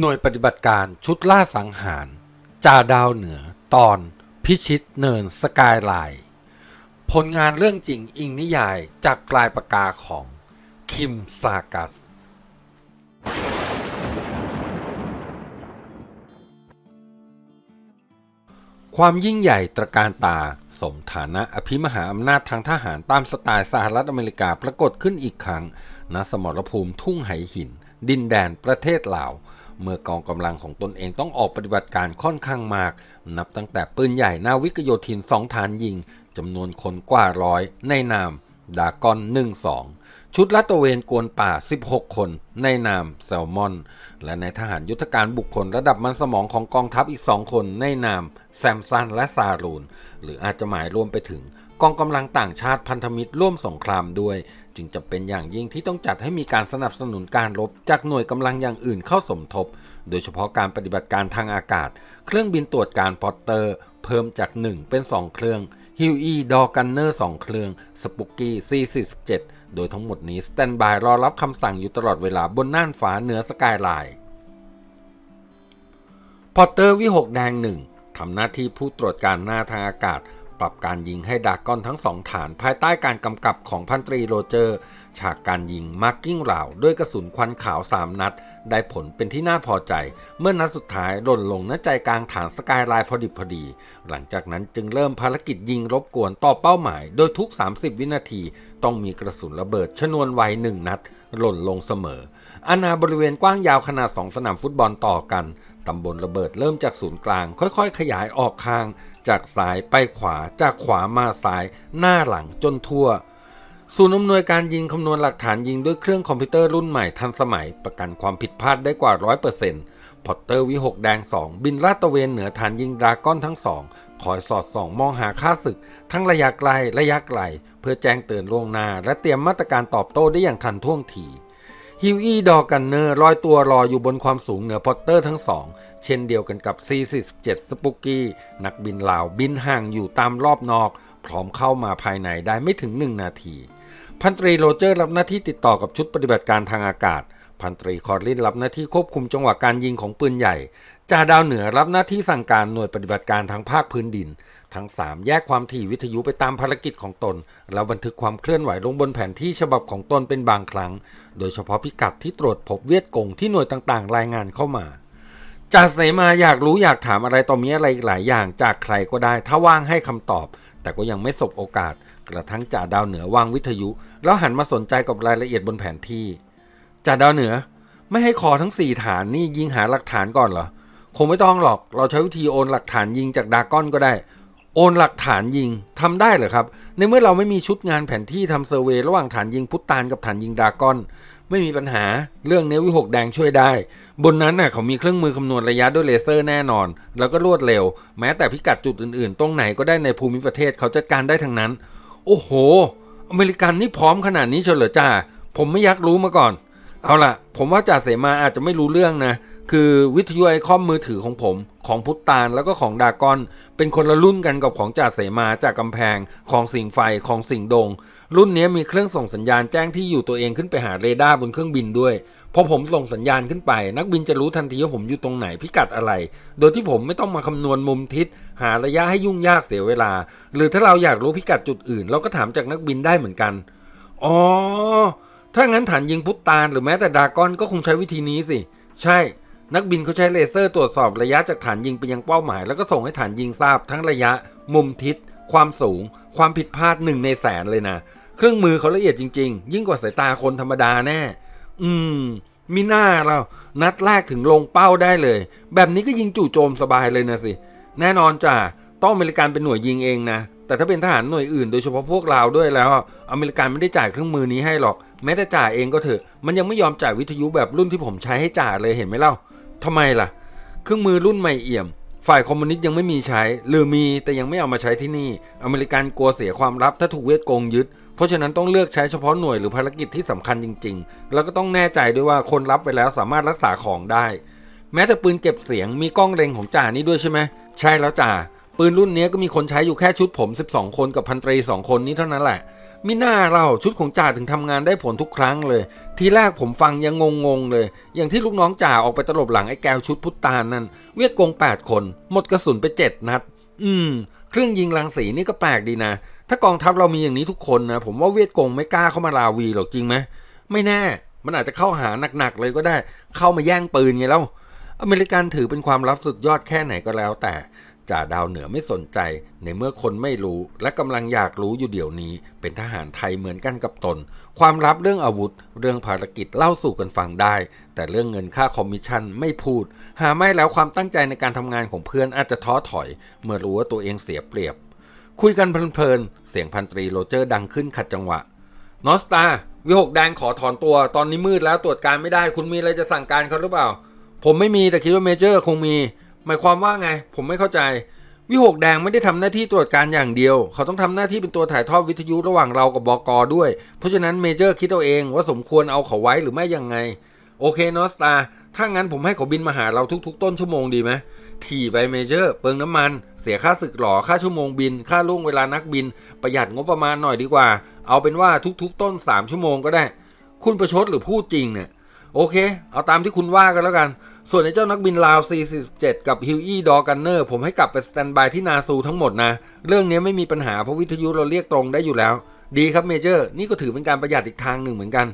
หน่วยปฏิบัติการชุดล่าสังหาร จ่าดาวเหนือ ตอนพิชิตเนินสกายไลน์ผลงานเรื่องจริงอิงนิยายจากปลายปากกาของ คิมซากัส ความยิ่งใหญ่ตระการตา สมฐานะอภิมหาอำนาจทางทหารตามสไตล์สหรัฐอเมริกาปรากฏขึ้นอีกครั้งณสมรภูมิทุ่งไหหิน ดินแดนประเทศลาว เมื่อกองกำลังของตนเองต้องออกปฏิบัติการค่อนข้างมาก นับตั้งแต่ปืนใหญ่นาวิกโยธินสองฐานยิงจำนวนคนกว่าร้อยในนามดากอนหนึ่งสองชุดลาดตระเวนกวนป่า 16 คน ในนามแซลมอน และในทหารยุทธการบุคคลระดับมันสมองของกองทัพอีก 2 คน ในนามแซมซันและซารูน หรืออาจจะหมายรวมไปถึงกองกำลังต่างชาติพันธมิตรร่วมสงครามด้วย จึงจะเป็นอย่างยิ่งที่ต้องจัดให้มีการสนับสนุนการรบจากหน่วยกำลังอย่างอื่นเข้าสมทบ โดยเฉพาะการปฏิบัติการทางอากาศ เครื่องบินตรวจการพอตเตอร์ เพิ่มจาก 1 เป็น 2 เครื่องฮิวอีดอกันเนอร์2เครื่องสปุกกี้ซี47โดยทั้งหมดนี้สแตนบายรอรับคำสั่งอยู่ตลอดเวลาบนน่านฟ้าเหนือสกายไลน์พอตเตอร์วิหกแดงหนึ่งทำหน้าที่ผู้ตรวจการหน้าทางอากาศ ปรับการยิงให้ดากอนทั้งสองฐานภายใต้การกำกับของพันตรีโรเจอร์ ฉากการยิงมาร์กิ้งเหล่าด้วยกระสุนควันขาว 3 นัด ได้ผลเป็นที่น่าพอใจ เมื่อนัดสุดท้ายหล่นลงณใจกลางฐานสกายไลน์พอดิบพอดี หลังจากนั้นจึงเริ่มภารกิจยิงรบกวนต่อเป้าหมาย โดยทุก 30 วินาที ต้องมีกระสุนระเบิดชนวนไวหนึ่งนัด หล่นลงเสมออาณาบริเวณกว้างยาวขนาด 2 สนามฟุตบอลต่อกัน ตำบลระเบิดเริ่มจากศูนย์กลาง ค่อยๆ ขยายออกข้าง จากซ้ายไปขวาจากขวามาซ้าย หน้าหลังจนทั่ว ศูนย์อำนวยการยิงคำนวณหลักฐานยิงด้วยเครื่องคอมพิวเตอร์รุ่นใหม่ทันสมัย ประกันความผิดพลาดได้กว่า 100%พอตเตอร์วิหกแดง 2 บินลาดตระเวนเหนือฐานยิงดราก้อนทั้งสองคอยสอดส่องมองหาค่าศึก ทั้งระยะไกลระยะไกล เพื่อแจ้งเตือนล่วงหน้า และเตรียมมาตรการตอบโต้ได้อย่างทันท่วงที ฮิวอี้ดอกันเนอร์ลอยตัวรออยู่บนความสูงเหนือพอตเตอร์ทั้งสอง เช่นเดียวกันกับ C47 สปุกกี้นักบินลาวบินห่างอยู่ตามรอบนอก พร้อมเข้ามาภายในได้ไม่ถึง 1 นาที พันตรีโรเจอร์รับหน้าที่ติดต่อกับชุดปฏิบัติการทางอากาศ พันตรีคอร์ลินรับหน้าที่ควบคุมจังหวะการยิงของปืนใหญ่จ่าดาวเหนือรับหน้าที่สั่งการหน่วยปฏิบัติการทางภาคพื้นดิน ทั้ง 3 แยกความถี่วิทยุไปตามภารกิจของตน แล้วบันทึกความเคลื่อนไหวลงบนแผนที่ฉบับของตนเป็นบางครั้ง โดยเฉพาะพิกัดที่ตรวจพบเวียดกงที่หน่วยต่างๆ รายงานเข้ามาจ่าเสมาอยากรู้อยากถามอะไรต่อมีอะไรหลายอย่างจากใครก็ได้ ถ้าว่างให้คำตอบ แต่ก็ยังไม่สบโอกาส กระทั่งจ่าดาวเหนือวางวิทยุ แล้วหันมาสนใจกับรายละเอียดบนแผนที่จ่าดาวเหนือ ไม่ให้คอทั้งสี่ฐานนี่ยิงหาหลักฐานก่อนเหรอคงไม่ต้องหรอก เราใช้วิธีโอนหลักฐานยิงจากดากอนก็ได้ โอนหลักฐานยิงทำได้เหรอครับ ในเมื่อเราไม่มีชุดงานแผนที่ทำเซอร์เวยระหว่างฐานยิงพุตตานกับฐานยิงดากอน ไม่มีปัญหาเรื่องเนวิหกแดงช่วยได้ บนนั้นน่ะเขามีเครื่องมือคำนวณระยะด้วยเลเซอร์แน่นอน แล้วก็รวดเร็ว แม้แต่พิกัดจุดอื่นๆ ตรงไหนก็ได้ในภูมิประเทศเขาจัดการได้ทั้งนั้น โอ้โห อเมริกันนี่พร้อมขนาดนี้เฉลยจ้าผมไม่อยากรู้มาก่อน เอาล่ะ ผมว่าจ่าเสมาอาจจะไม่รู้เรื่องนะ คือวิทยุไอคอมมือถือของผม ของพุตตานแล้วก็ของดากอน เป็นคนละรุ่นกันกับของจ่าเสมาจากกำแพง ของสิงไฟของสิงดง รุ่นนี้มีเครื่องส่งสัญญาณแจ้งที่อยู่ตัวเองขึ้นไปหาเรดาร์บนเครื่องบินด้วยพอผมส่งสัญญาณขึ้นไป นักบินจะรู้ทันทีว่าผมอยู่ตรงไหนพิกัดอะไร โดยที่ผมไม่ต้องมาคำนวณมุมทิศ หาระยะให้ยุ่งยากเสียเวลา หรือถ้าเราอยากรู้พิกัดจุดอื่น เราก็ถามจากนักบินได้เหมือนกันอ๋อถ้างั้นฐานยิงพุตตานหรือแม้แต่ดากอนก็คงใช้วิธีนี้สิ ใช่ นักบินเขาใช้เลเซอร์ตรวจสอบระยะจากฐานยิงไปยังเป้าหมาย แล้วก็ส่งให้ฐานยิงทราบทั้งระยะ มุมทิศ ความสูง ความผิดพลาดหนึ่งในแสนเลยนะ เครื่องมือเขาละเอียดจริง ๆ ยิ่งกว่าสายตาคนธรรมดาแน่ อืม มีหน้าเรา นัดแรกถึงลงเป้าได้เลย แบบนี้ก็ยิงจู่โจมสบายเลยนะสิ แน่นอนจ้ะ ต้องอเมริกันเป็นหน่วยยิงเองนะ แต่ถ้าเป็นทหารหน่วยอื่น โดยเฉพาะพวกเราด้วยแล้ว อเมริกันไม่ได้จ่ายเครื่องมือนี้ให้หรอก แม้แต่จ่าเองก็เถอะ มันยังไม่ยอมจ่ายวิทยุแบบรุ่นที่ผมใช้ให้จ่าเลยเห็นไหมเล่า ทำไมล่ะ เครื่องมือรุ่นใหม่เอี่ยม ฝ่ายคอมมิวนิสต์ยังไม่มีใช้ หรือมีแต่ยังไม่เอามาใช้ที่นี่ อเมริกันกลัวเสียความลับถ้าถูกเวียดกงยึด เพราะฉะนั้นต้องเลือกใช้เฉพาะหน่วยหรือภารกิจที่สำคัญจริง ๆ แล้วก็ต้องแน่ใจด้วยว่าคนรับไปแล้วสามารถรักษาของได้ แม้แต่ปืนเก็บเสียงมีกล้องเล็งของจ่านี่ด้วยใช่ไหมใช่แล้วจ่าปืนรุ่นนี้ก็มีคนใช้อยู่แค่ชุดผม 12 คนกับพันตรี2คนนี้เท่านั้นแหละมิน่าเราชุดของจ่าถึงทำงานได้ผลทุกครั้งเลย ทีแรกผมฟังยังงงๆเลย อย่างที่ลูกน้องจ่าออกไปตลบหลังไอ้แก้วชุดพุตตานนั่น เวียดกง 8 คน หมดกระสุนไป 7 นัด อืม เครื่องยิงรังสีนี่ก็แปลกดีนะ ถ้ากองทัพเรามีอย่างนี้ทุกคนนะ ผมว่าเวียดกงไม่กล้าเข้ามาลาวีหรอกจริงไหม ไม่แน่ มันอาจจะเข้าหาหนักๆเลยก็ได้ เข้ามาแย่งปืนไงแล้ว อเมริกันถือเป็นความลับสุดยอดแค่ไหนก็แล้วแต่จ่าดาวเหนือไม่สนใจ ในเมื่อคนไม่รู้และกำลังอยากรู้อยู่เดี๋ยวนี้ เป็นทหารไทยเหมือนกันกับตน ความลับเรื่องอาวุธ เรื่องภารกิจเล่าสู่กันฟังได้ แต่เรื่องเงินค่าคอมมิชชั่นไม่พูด หาไม่แล้วความตั้งใจในการทำงานของเพื่อนอาจจะท้อถอย เมื่อรู้ว่าตัวเองเสียเปรียบ คุยกันเพลินๆ เสียงพันตรีโรเจอร์ดังขึ้นขัดจังหวะนอสตาวิหกแดงขอถอนตัว ตอนนี้มืดแล้วตรวจการไม่ได้ คุณมีอะไรจะสั่งการเขาหรือเปล่า ผมไม่มีแต่คิดว่าเมเจอร์คงมี หมายความว่าไง ผมไม่เข้าใจ วิหกแดงไม่ได้ทำหน้าที่ตรวจการอย่างเดียว เขาต้องทำหน้าที่เป็นตัวถ่ายทอดวิทยุระหว่างเรากับบอกอด้วย เพราะฉะนั้นเมเจอร์คิดเอาเองว่าสมควรเอาเขาไว้หรือไม่ยังไง โอเคนอสตาถ้างั้นผมให้เขาบินมาหาเราทุกๆ ต้นชั่วโมงดีไหมถี่ไปเมเจอร์เปลืองน้ำมัน เสียค่าศึกหรอค่าชั่วโมงบิน ค่าล่วงเวลานักบิน ประหยัดงบประมาณหน่อยดีกว่า เอาเป็นว่าทุกๆ ต้น 3 ชั่วโมงก็ได้ คุณประชดหรือพูดจริงเนี่ยโอเค เอาตามที่คุณว่ากันแล้วกัน ส่วนไอ้เจ้านักบินลาว C47 กับฮิวอี้ดอกันเนอร์ผมให้กลับไปสแตนบายที่นาซูทั้งหมดนะ เรื่องนี้ไม่มีปัญหาเพราะวิทยุเราเรียกตรงได้อยู่แล้ว ดีครับเมเจอร์ นี่ก็ถือเป็นการประหยัดอีกทางหนึ่งเหมือนกัน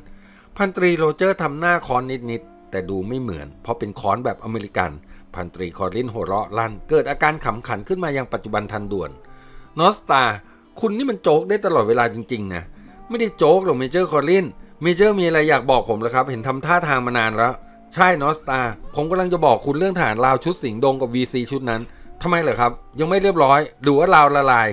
พันตรีโรเจอร์ทำหน้าคอนนิดๆ แต่ดูไม่เหมือน เพราะเป็นคอนแบบอเมริกัน พันตรีคอรินหัวเราะลั่น เกิดอาการขำขันขึ้นมายังปัจจุบันทันด่วนนอสตาคุณนี่มันโจ๊กได้ตลอดเวลาจริงๆนะไม่ได้โจ๊กหรอกเมเจอร์คอรินเมเจอร์มีอะไรอยากบอกผมเหรอครับ เห็นทำท่าทางมานานแล้ว ใช่นอสตาผมกำลังจะบอกคุณเรื่องฐานลาวชุดสิงห์ดงกับ VC ชุดนั้น ทำไมเหรอครับ ยังไม่เรียบร้อย หรือว่าลาวละลาย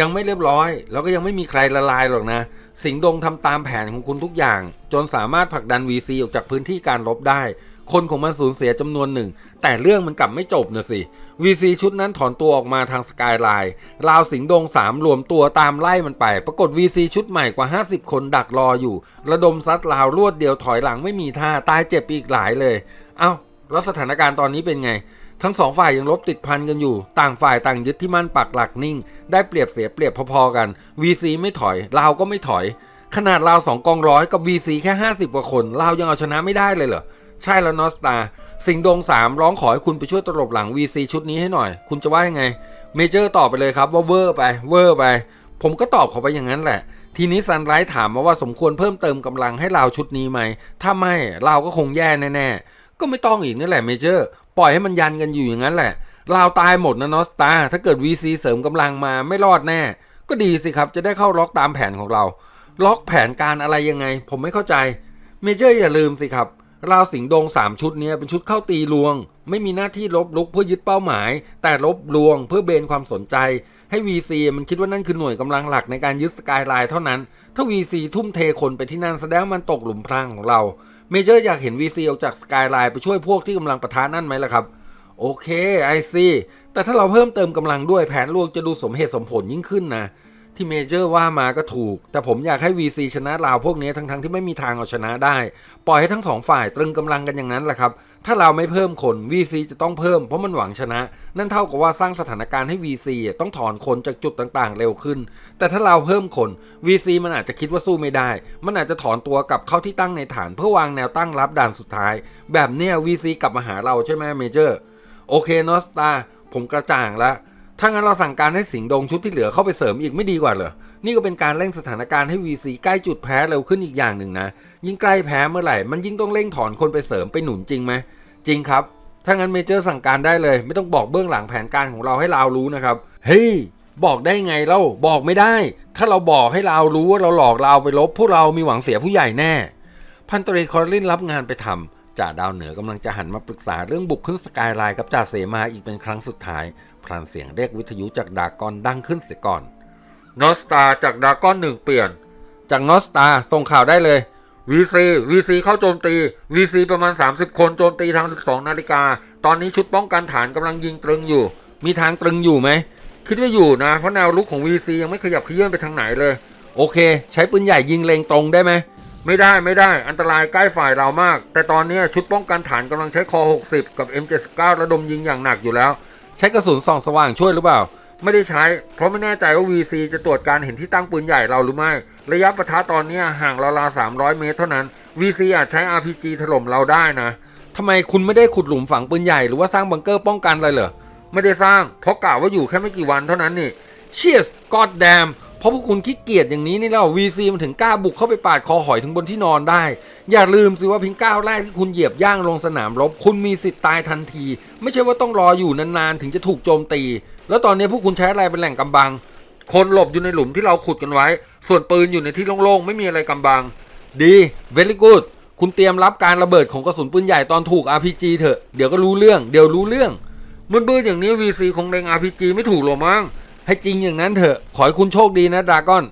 ยังไม่เรียบร้อย แล้วก็ยังไม่มีใครละลายหรอกนะ สิงห์ดงทำตามแผนของคุณทุกอย่าง จนสามารถผลักดัน VC ออกจากพื้นที่การลบได้ คนของมันสูญเสียจำนวนหนึ่ง แต่เรื่องมันกลับไม่จบนะสิ VC ชุดนั้นถอนตัวออกมาทางสกายไลน์ลาวสิงห์ดง3รวมตัวตามไล่มันไป ปรากฏ VC ชุดใหม่กว่า 50 คนดักรออยู่ ระดมซัดลาวรวดเดียวถอยหลังไม่มีท่าตายเจ็บอีกหลายเลย เอ้า แล้วสถานการณ์ตอนนี้เป็นไงทั้งสองฝ่ายยังลบติดพันกันอยู่ ต่างฝ่ายต่างยึดที่มั่นปักหลักนิ่ง ได้เปรียบเสียเปรียบพอๆกัน VC ไม่ถอยลาวก็ไม่ถอย ขนาดลาวสองกองร้อยกับ VC แค่ 50 กว่าคนลาวยังเอาชนะไม่ได้เลยเหรอ ใช่แล้วนอสตาสิงห์ดง 3 ร้องขอให้คุณไปช่วยตลบหลัง VC ชุดนี้ให้หน่อย คุณจะว่ายังไง เมเจอร์ตอบไปเลยครับว่าเวอร์ไปเวอร์ไป ผมก็ตอบเขาไปอย่างนั้นแหละ ทีนี้ซันไรท์ถามมาว่าสมควรเพิ่มเติมกำลังให้ลาชุดนี้ไหม ถ้าไม่ลาก็คงแย่แน่ๆ ก็ไม่ต้องอีกนั่นแหละเมเจอร์ ปล่อยให้มันยันกันอยู่อย่างนั้นแหละลาตายหมดนะนอสตาถ้าเกิด VC เสริมกำลังมาไม่รอดแน่ ก็ดีสิครับจะได้เข้าล็อกตามแผนของเรา ล็อกแผนการอะไรยังไง ผมไม่เข้าใจเมเจอร์อย่าลืมสิครับ ราสิงห์ดง3ชุดเนี้ยเป็นชุดเข้าตีลวง ไม่มีหน้าที่ลบลุกเพื่อยึดเป้าหมาย แต่ลบลวงเพื่อเบนความสนใจ ให้ VC มันคิดว่านั่นคือหน่วยกำลังหลักในการยึดสกายไลน์เท่านั้น ถ้า VC ทุ่มเทคนไปที่นั่นแสดงมันตกหลุมพรางของเราเมเจอร์อยากเห็น VC ออกจากสกายไลน์ไปช่วยพวกที่กำลังประทะนั่นไหมล่ะครับ โอเคไอซีแต่ถ้าเราเพิ่มเติมกำลังด้วยแผนลวงจะดูสมเหตุสมผลยิ่งขึ้นนะ ที่เมเจอร์ว่ามาก็ถูก แต่ผมอยากให้ VC ชนะลาวพวกนี้ทั้งๆที่ไม่มีทางเอาชนะได้ ปล่อยให้ทั้งสองฝ่ายตรึงกำลังกันอย่างนั้นแหละครับ ถ้าเราไม่เพิ่มคน VC จะต้องเพิ่มเพราะมันหวังชนะ นั่นเท่ากับว่าสร้างสถานการณ์ให้ VC ต้องถอนคนจากจุดต่างๆ เร็วขึ้น แต่ถ้าเราเพิ่มคน VC มันอาจจะคิดว่าสู้ไม่ได้ มันอาจจะถอนตัวกลับเข้าที่ตั้งในฐาน เพื่อวางแนวตั้งรับด่านสุดท้าย แบบเนี้ย VC กลับมาหาเราใช่ไหมเมเจอร์ โอเคนอสตาผมกระจ่างแล้ว ถ้างั้นเราสั่งการให้สิงห์ดงชุดที่เหลือเข้าไปเสริมอีกไม่ดีกว่าเหรอ นี่ก็เป็นการเร่งสถานการณ์ให้ VC ใกล้จุดแพ้เร็วขึ้นอีกอย่างหนึ่งนะ ยิ่งใกล้แพ้เมื่อไหร่ มันยิ่งต้องเร่งถอนคนไปเสริมไปหนุนจริงไหม จริงครับ ถ้างั้นเมเจอร์สั่งการได้เลย ไม่ต้องบอกเบื้องหลังแผนการของเราให้เรารู้นะครับ เฮ้ย บอกได้ไงเล่า บอกไม่ได้ ถ้าเราบอกให้เรารู้ว่าเราหลอกเราไปลบ พวกเรามีหวังเสียผู้ใหญ่แน่ พันตรีคอรลินรับงานไปทำจ่าดาวเหนือกำลังจะหันมาปรึกษาเรื่องบุกขึ้นสกายไลน์กับจ่าเสมาอีกเป็นครั้งสุดท้าย พลันเสียงเรียกวิทยุจากดากอนดังขึ้นเสียก่อนนอสตาจากดากอนหนึ่งเปลี่ยน จากนอสตาส่งข่าวได้เลย VC VC เข้าโจมตี VC ประมาณ 30 คนโจมตีทาง 12 นาฬิกา ตอนนี้ชุดป้องกันฐานกำลังยิงตรึงอยู่ มีทางตรึงอยู่ไหม คิดว่าอยู่นะ เพราะแนวลุกของ VC ยังไม่ขยับเขยื่อนไปทางไหนเลย โอเค ใช้ปืนใหญ่ยิงเลงตรงได้ไหม ไม่ได้ไม่ได้ อันตรายใกล้ฝ่ายเรามาก แต่ตอนนี้ชุดป้องกันฐานกำลังใช้คอ 60 กับ M79 ระดมยิงอย่างหนักอยู่แล้ว ใช้กระสุนส่องสว่างช่วยหรือเปล่า ไม่ได้ใช้ เพราะไม่แน่ใจว่า VC จะตรวจการเห็นที่ตั้งปืนใหญ่เราหรือไม่ ระยะประทะตอนนี้ห่างราวๆ300 เมตรเท่านั้น VC อาจใช้ RPG ถล่มเราได้นะทำไมคุณไม่ได้ขุดหลุมฝังปืนใหญ่หรือว่าสร้างบังเกอร์ป้องกันอะไรเหรอไม่ได้สร้าง เพราะกล่าวว่าอยู่แค่ไม่กี่วันเท่านั้นนี่เชียสกอดแดม เพราะพวกคุณขี้เกียจอย่างนี้นี่แล้ว VC มันถึงกล้าบุกเข้าไปปาดคอหอยถึงบนที่นอนได้ อย่าลืมสิว่าเพียงก้าวแรกที่คุณเหยียบย่างลงสนามรบ คุณมีสิทธิ์ตายทันที ไม่ใช่ว่าต้องรออยู่นานๆถึงจะถูกโจมตี แล้วตอนนี้พวกคุณใช้อะไรเป็นแหล่งกำบัง คนหลบอยู่ในหลุมที่เราขุดกันไว้ ส่วนปืนอยู่ในที่โล่งๆ ไม่มีอะไรกำบัง ดี very good คุณเตรียมรับการระเบิดของกระสุนปืนใหญ่ตอนถูก RPG เถอะ เดี๋ยวก็รู้เรื่อง เดี๋ยวรู้เรื่องมืดๆอย่างนี้ VC คงเล็ง RPG ไม่ถูกหรอมั้ง ให้จริงอย่างนั้นเถอะ ขอให้คุณโชคดีนะดากอน